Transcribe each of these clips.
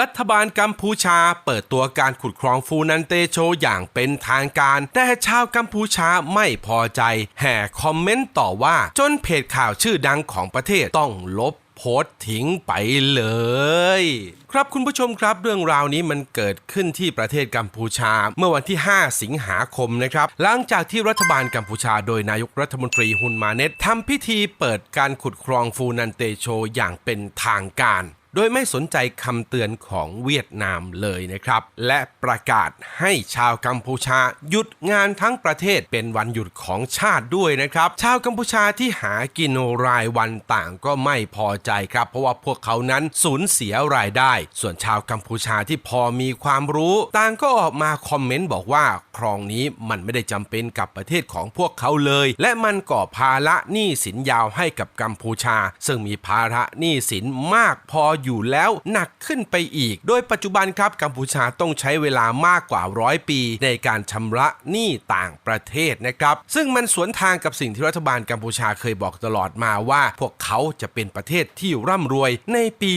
รัฐบาลกัมพูชาเปิดตัวการขุดครองฟูนันเตโชอย่างเป็นทางการ แต่ชาวกัมพูชาไม่พอใจ แห่คอมเมนต์ต่อว่าจนเพจข่าวชื่อดังของประเทศต้องลบโพสต์ทิ้งไปเลย ครับคุณผู้ชมครับเรื่องราวนี้มันเกิดขึ้นที่ประเทศกัมพูชา เมื่อวันที่ 5 สิงหาคมนะครับ หลังจากที่รัฐบาลกัมพูชา โดยนายกรัฐมนตรีฮุนมาเน็ตทำพิธีเปิดการขุดครองฟูนันเตโชอย่างเป็นทางการ โดยไม่สนใจคำเตือนของเวียดนามเลยนะครับ และประกาศให้ชาวกัมพูชาหยุดงานทั้งประเทศเป็นวันหยุดของชาติด้วยนะครับ ชาวกัมพูชาที่หากินรายวันต่างก็ไม่พอใจครับ เพราะว่าพวกเขานั้นสูญเสียรายได้ ส่วนชาวกัมพูชาที่พอมีความรู้ต่างก็ออกมาคอมเมนต์บอกว่าครองนี้มันไม่ได้จำเป็นกับประเทศของพวกเขาเลย และมันก่อภาระหนี้สินยาวให้กับกัมพูชา ซึ่งมีภาระหนี้สินมากพออยู่แล้วหนักขึ้นไปอีก โดยปัจจุบันครับกัมพูชาต้องใช้เวลามากกว่าร้อยปี ในการชำระหนี้ต่างประเทศนะครับซึ่งมันสวนทางกับสิ่งที่รัฐบาลกัมพูชาเคยบอกตลอดมาว่า พวกเขาจะเป็นประเทศที่ร่ำรวยในปี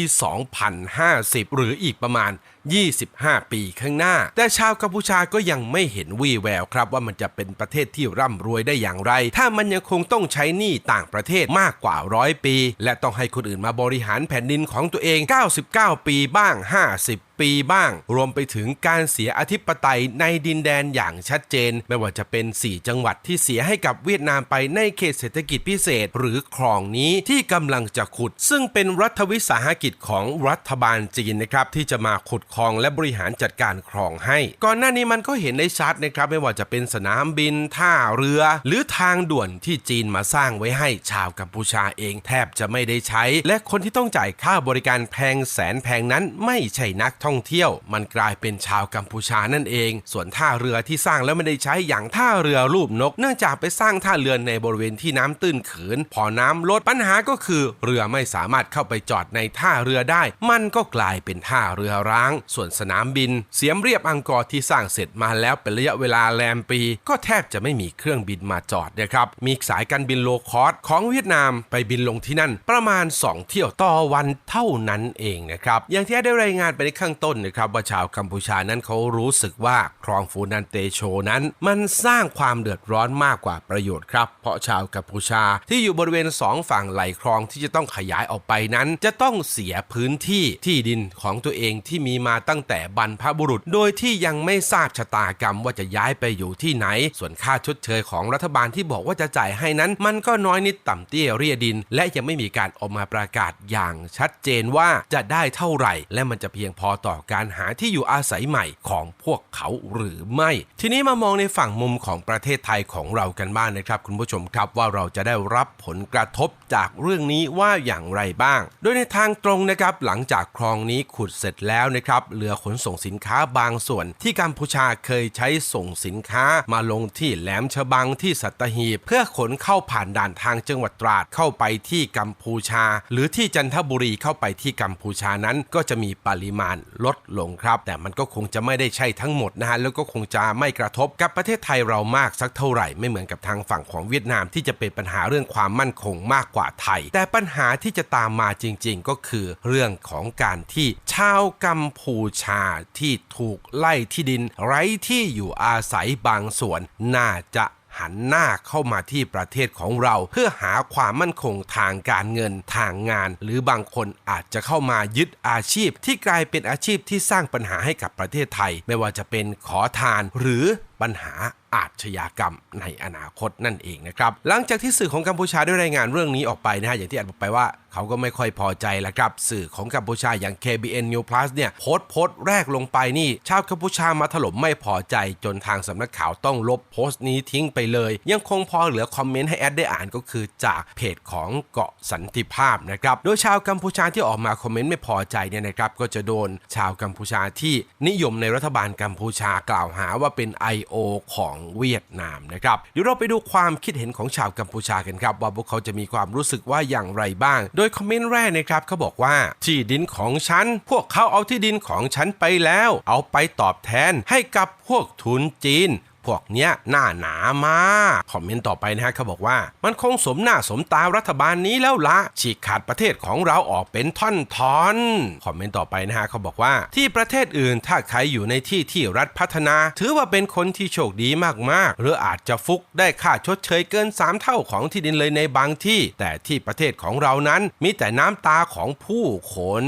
2050 หรืออีกประมาณ 25 ปีข้างหน้า แต่ชาวกัมพูชาก็ยังไม่เห็นวี่แววครับว่ามันจะเป็นประเทศที่ร่ำรวยได้อย่างไร ถ้ามันยังคงต้องใช้หนี้ต่างประเทศมากกว่าร้อยปี และต้องให้คนอื่นมาบริหารแผ่นดินของตัวเอง 99 ปีบ้าง 50ปีบ้าง รวมไปถึงการเสียอธิปไตยในดินแดนอย่างชัดเจน ไม่ว่าจะเป็น 4 จังหวัดที่เสียให้กับเวียดนามไปในเขตเศรษฐกิจพิเศษ หรือคลองนี้ที่กำลังจะขุด ซึ่งเป็นรัฐวิสาหกิจของรัฐบาลจีนนะครับที่จะมาขุดคลองและบริหารจัดการคลองให้ ก่อนหน้านี้มันก็เห็นได้ชัดนะครับไม่ว่าจะเป็นสนามบินท่าเรือ หรือทางด่วนที่จีนมาสร้างไว้ให้ชาวกัมพูชาเองแทบจะไม่ได้ใช้ และคนที่ต้องจ่ายค่าบริการแพงแสนแพงนั้นไม่ใช่นักท่องเที่ยว มันกลายเป็นชาวกัมพูชานั่นเอง ส่วนท่าเรือที่สร้างแล้วไม่ได้ใช้อย่างท่าเรือรูปนก เนื่องจากไปสร้างท่าเรือในบริเวณที่น้ำตื้นเขิน พอน้ำลดปัญหาก็คือ เรือไม่สามารถเข้าไปจอดในท่าเรือได้ มันก็กลายเป็นท่าเรือร้าง ส่วนสนามบิน เสียมเรียบอังกอร์ที่สร้างเสร็จมาแล้วเป็นระยะเวลาแรมปี ก็แทบจะไม่มีเครื่องบินมาจอดนะครับมีสายการบินโลคอสของเวียดนามไปบินลงที่นั่นประมาณ 2 เที่ยวต่อวันเท่านั้นเองนะครับอย่างที่ได้รายงานไปในข้างต้นนะครับว่าชาวกัมพูชานั้นเขารู้สึกว่าคลองฟูนันเตโชนั้น มันสร้างความเดือดร้อนมากกว่าประโยชน์ครับ เพราะชาวกัมพูชาที่อยู่บริเวณสองฝั่งไหลคลองที่จะต้องขยายออกไปนั้น จะต้องเสียพื้นที่ที่ดินของตัวเองที่มีมาตั้งแต่บรรพบุรุษ โดยที่ยังไม่ทราบชะตากรรมว่าจะย้ายไปอยู่ที่ไหน ส่วนค่าชดเชยของรัฐบาลที่บอกว่าจะจ่ายให้นั้น มันก็น้อยนิดต่ำเตี้ยเรียดิน และยังไม่มีการออกมาประกาศอย่างชัดเจนว่าจะได้เท่าไหร่ และมันจะเพียงพอต่อการหาที่อยู่อาศัยใหม่ของพวกเขาหรือไม่ ทีนี้มามองในฝั่งมุมของประเทศไทยของเรากันบ้างนะครับ คุณผู้ชมครับว่าเราจะได้รับผลกระทบจากเรื่องนี้ว่าอย่างไรบ้าง โดยในทางตรงนะครับหลังจากคลองนี้ขุดเสร็จแล้วนะครับเรือขนส่งสินค้าบางส่วน ที่กัมพูชาเคยใช้ส่งสินค้ามาลงที่แหลมฉบังที่สัตหีบ เพื่อขนเข้าผ่านด่านทางจังหวัดตราดเข้าไปที่กัมพูชา หรือที่จันทบุรีเข้าไปที่กัมพูชานั้นก็จะมีปริมาณลดลงครับ แต่มันก็คงจะไม่ได้ใช่ทั้งหมดนะฮะแล้วก็คงจะไม่กระทบกับประเทศไทยเรามากสักเท่าไหร่ไม่เหมือนกับทางฝั่งของเวียดนามที่จะเป็นปัญหาเรื่องความมั่นคงมากกว่าไทย แต่ปัญหาที่จะตามมาจริง ๆ ก็คือเรื่องของการที่ชาวกัมพูชาที่ถูกไล่ที่ดินไร้ที่อยู่อาศัยบางส่วนน่าจะ หันหน้าเข้ามาที่ประเทศของเรา เพื่อหาความมั่นคงทางการเงินทางงาน หรือบางคนอาจจะเข้ามายึดอาชีพ ที่กลายเป็นอาชีพที่สร้างปัญหาให้กับประเทศไทย ไม่ว่าจะเป็นขอทานหรือปัญหา อาชญากรรมในอนาคตนั่นเองนะครับ หลังจากที่สื่อของกัมพูชาได้รายงานเรื่องนี้ออกไปนะฮะอย่างที่อัดบอกไปว่าเขาก็ไม่ค่อยพอใจละครับ สื่อของกัมพูชาอย่าง KBN New Plus เนี่ยโพสต์โพสต์แรกลงไปนี่ ชาวกัมพูชามาถล่มไม่พอใจจนทางสำนักข่าวต้องลบโพสต์นี้ทิ้งไปเลย ยังคงพอเหลือคอมเมนต์ให้แอดได้อ่านก็คือจากเพจของเกาะสันติภาพนะครับโดยชาวกัมพูชาที่ออกมาคอมเมนต์ไม่พอใจเนี่ยนะครับก็จะโดนชาวกัมพูชาที่นิยมในรัฐบาลกัมพูชากล่าวหาว่าเป็น I.O. ของเวียดนามนะครับเดี๋ยวเราไปดูความคิดเห็นของชาวกัมพูชากันครับ ว่าพวกเขาจะมีความรู้สึกว่าอย่างไรบ้าง โดยคอมเมนต์แรกนะครับเขาบอกว่า ที่ดินของฉัน พวกเขาเอาที่ดินของฉันไปแล้ว เอาไปตอบแทนให้กับพวกทุนจีน พวกเนี้ยหน้าหนามากคอมเมนต์ต่อไปนะฮะเขาบอกว่า มันคงสมหน้าสมตารัฐบาลนี้แล้วละฉีกขาดประเทศของเราออกเป็นท่อนทอนๆคอมเมนต์ต่อไปนะฮะเขาบอกว่า ที่ประเทศอื่นถ้าใครอยู่ในที่ที่รัฐพัฒนา ถือว่าเป็นคนที่โชคดีมากๆ หรืออาจจะฟุกได้ค่าชดเชยเกิน 3 เท่าของที่ดินเลยในบางที่ แต่ที่ประเทศของเรานั้นมีแต่น้ำตาของผู้คน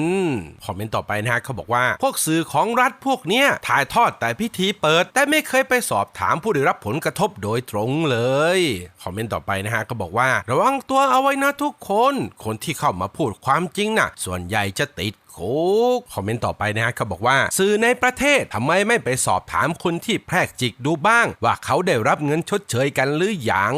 คอมเมนต์ต่อไปนะฮะเขาบอกว่า พวกสื่อของรัฐพวกเนี้ยถ่ายทอดแต่พิธีเปิด แต่ไม่เคยไปสอบถามผู้ได้รับผลกระทบโดยตรงเลย คอมเมนต์ต่อไปนะฮะก็บอกว่า ระวังตัวเอาไว้นะทุกคน คนที่เข้ามาพูดความจริงน่ะ ส่วนใหญ่จะติดคุกคอมเมนต์ต่อไปนะฮะเขาบอกว่า สื่อในประเทศทำไมไม่ไปสอบถามคนที่แพรกจิกดูบ้าง ว่าเขาได้รับเงินชดเชยกันหรือยัง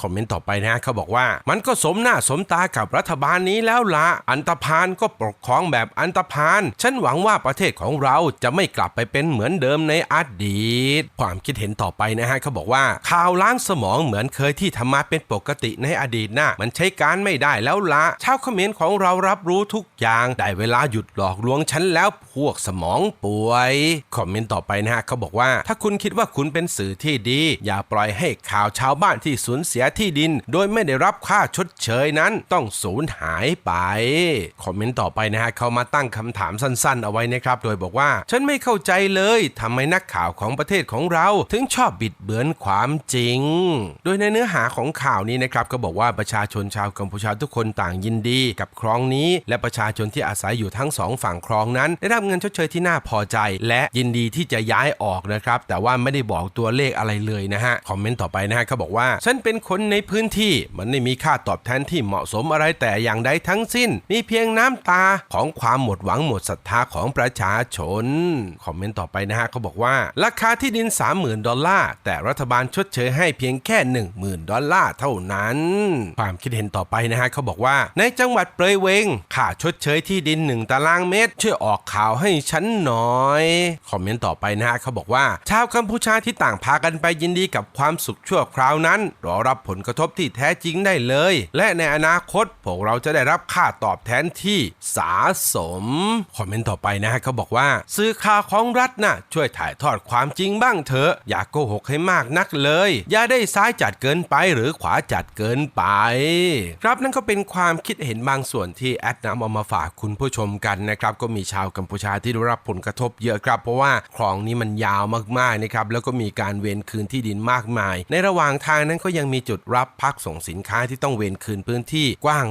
คอมเมนต์ต่อไปนะฮะเขาบอกว่า มันก็สมหน้าสมตากับรัฐบาลนี้แล้วละอันตพานก็ปกครองแบบอันตพานฉันหวังว่าประเทศของเราจะไม่กลับไปเป็นเหมือนเดิมในอดีตความคิดเห็นต่อ่อไปนะฮะเขาบอกว่าข่าวล้างสมองเหมือนเคยที่ทำมาเป็นปกติในอดีตน่ะมันใช้การไม่ได้แล้วละชาวเขมรของเรารับรู้ทุกอย่างได้เวลาหยุดหลอกลวงฉันแล้วพวกสมองป่วยคอมเมนต์ต่อไปนะฮะเขาบอกว่า ถ้าคุณคิดว่าคุณเป็นสื่อที่ดี อย่าปล่อยให้ข่าวชาวบ้านที่สูญเสียที่ดิน โดยไม่ได้รับค่าชดเชยนั้นต้องสูญหายไปคอมเมนต์ต่อไปนะฮะเขามาตั้งคำถามสั้นๆ เอาไว้นะครับ โดยบอกว่า ฉันไม่เข้าใจเลยทำไมนักข่าวของประเทศของเรา ถึงชอบบิดเบือนความจริง โดยในเนื้อหาของข่าวนี้นะครับก็บอกว่าประชาชนชาวกัมพูชาทุกคนต่างยินดีกับคลองนี้ และประชาชนที่อาศัยอยู่ทั้งสองฝั่งคลองนั้น ได้รับเงินชดเชยที่น่าพอใจ และยินดีที่จะย้ายออกนะครับ แต่ว่าไม่ได้บอกตัวเลขอะไรเลยนะฮะ คอมเมนต์ต่อไปนะฮะเขาบอกว่า ฉันเป็นคนในพื้นที่ มันไม่มีค่าตอบแทนที่เหมาะสมอะไรแต่อย่างใดทั้งสิ้น มีเพียงน้ำตาของความหมดหวังหมดศรัทธาของประชาชน คอมเมนต์ต่อไปนะฮะเขาบอกว่า ราคาที่ดิน 30,000ดอลลาร์แต่รัฐบาลชดเชยให้เพียงแค่ 10,000 ดอลลาร์เท่านั้น ความคิดเห็นต่อไปนะฮะเขาบอกว่า ในจังหวัดเปรยเวงค่าชดเชยที่ดิน 1 ตารางเมตร ช่วยออกข่าวให้ฉันหน่อย คอมเมนต์ต่อไปนะฮะเขาบอกว่า ชาวกัมพูชาที่ต่างพากันไปยินดีกับความสุขชั่วคราวนั้น รอรับผลกระทบที่แท้จริงได้เลย และในอนาคตพวกเราจะได้รับค่าตอบแทนที่สาสม คอมเมนต์ต่อไปนะฮะเขาบอกว่า สื่อข่าวของรัฐน่ะช่วยถ่ายทอดความจริงบ้างเถอะ อย่าโกหกให้มากนักเลย อย่าได้ซ้ายจัดเกินไปหรือขวาจัดเกินไป ครับนั่นก็เป็นความคิดเห็นบางส่วนที่แอดนำเอามาฝากคุณผู้ชมกันนะครับ ก็มีชาวกัมพูชาที่ได้รับผลกระทบเยอะครับ เพราะว่าคลองนี้มันยาวมากๆนะครับแล้วก็มีการเวนคืนที่ดินมากมาย ในระหว่างทางนั้นก็ยังมีจุดรับพักส่งสินค้าที่ต้องเวนคืนพื้นที่กว้าง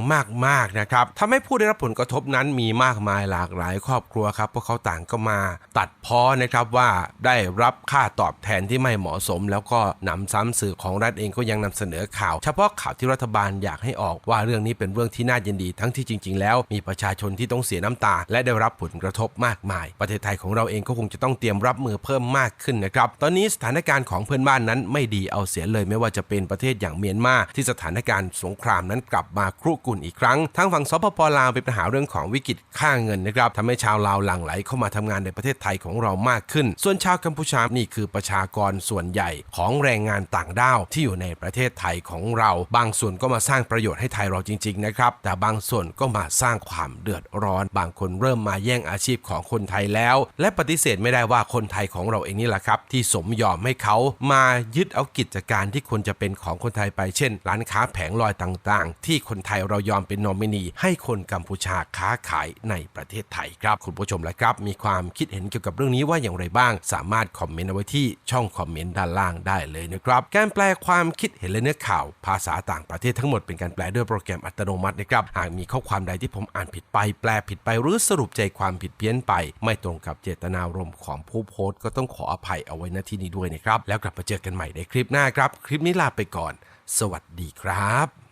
มากๆนะครับทำให้ผู้ได้รับผลกระทบนั้นมีมากมายหลากหลายครอบครัวครับพวกเขาต่างก็มา ตัดพ้อนะครับว่าได้รับค่าตอบแทนที่ไม่เหมาะสม แล้วก็หนำซ้ำสื่อของรัฐเองก็ยังนำเสนอข่าว เฉพาะข่าวที่รัฐบาลอยากให้ออกว่าเรื่องนี้เป็นเรื่องที่น่ายินดี ทั้งที่จริง ๆ แล้วมีประชาชนที่ต้องเสียน้ำตา และได้รับผลกระทบมากมาย ประเทศไทยของเราเองก็คงจะต้องเตรียมรับมือเพิ่มมากขึ้นนะครับตอนนี้สถานการณ์ของเพื่อนบ้านนั้นไม่ดีเอาเสียเลย ไม่ว่าจะเป็นประเทศอย่างเมียนมาที่สถานการณ์สงครามนั้นกลับมาครุกรุ่นอีกครั้งทางฝั่งสปปลาวเป็นปัญหาเรื่องของวิกฤตค่าเงินนะครับทำให้ชาวลาวหลั่งไหลเข้ามาทำงานในประเทศไทยของเรามากขึ้น ส่วนชาวกัมพูชานี่คือประชากรส่วนใหญ่ของแรงงานต่างด้าวที่อยู่ในประเทศไทยของเรา บางส่วนก็มาสร้างประโยชน์ให้ไทยเราจริง ๆ นะครับ แต่บางส่วนก็มาสร้างความเดือดร้อน บางคนเริ่มมาแย่งอาชีพของคนไทยแล้ว และปฏิเสธไม่ได้ว่าคนไทยของเราเองนี่แหละครับ ที่สมยอมให้เขามายึดเอากิจการที่ควรจะเป็นของคนไทยไปเช่น ร้านค้าแผงลอยต่างๆ ที่คนไทยเรายอมเป็นนอมินี ให้คนกัมพูชาค้าขายในประเทศไทยครับ คุณผู้ชมละครับ มีความคิดเห็นเกี่ยวกับเรื่องนี้ว่าอย่างไรบ้าง สามารถคอมเมนต์เอาไว้ที่ช่องคอมเมนต์ด้านล่างได้เลยนะครับ การแปลความคิดเห็นและเนื้อข่าว ภาษาต่างประเทศทั้งหมดเป็นการแปลด้วยโปรแกรมอัตโนมัตินะครับ หากมีข้อความใดที่ผมอ่านผิดไป แปลผิดไปหรือสรุปใจความผิดเพี้ยนไป ไม่ตรงกับเจตนารมณ์ของผู้โพสต์ก็ต้องขออภัยเอาไว้ณที่นี้ด้วยนะครับ แล้วกลับมาเจอกันใหม่ในคลิปหน้าครับ คลิปนี้ลาไปก่อน สวัสดีครับ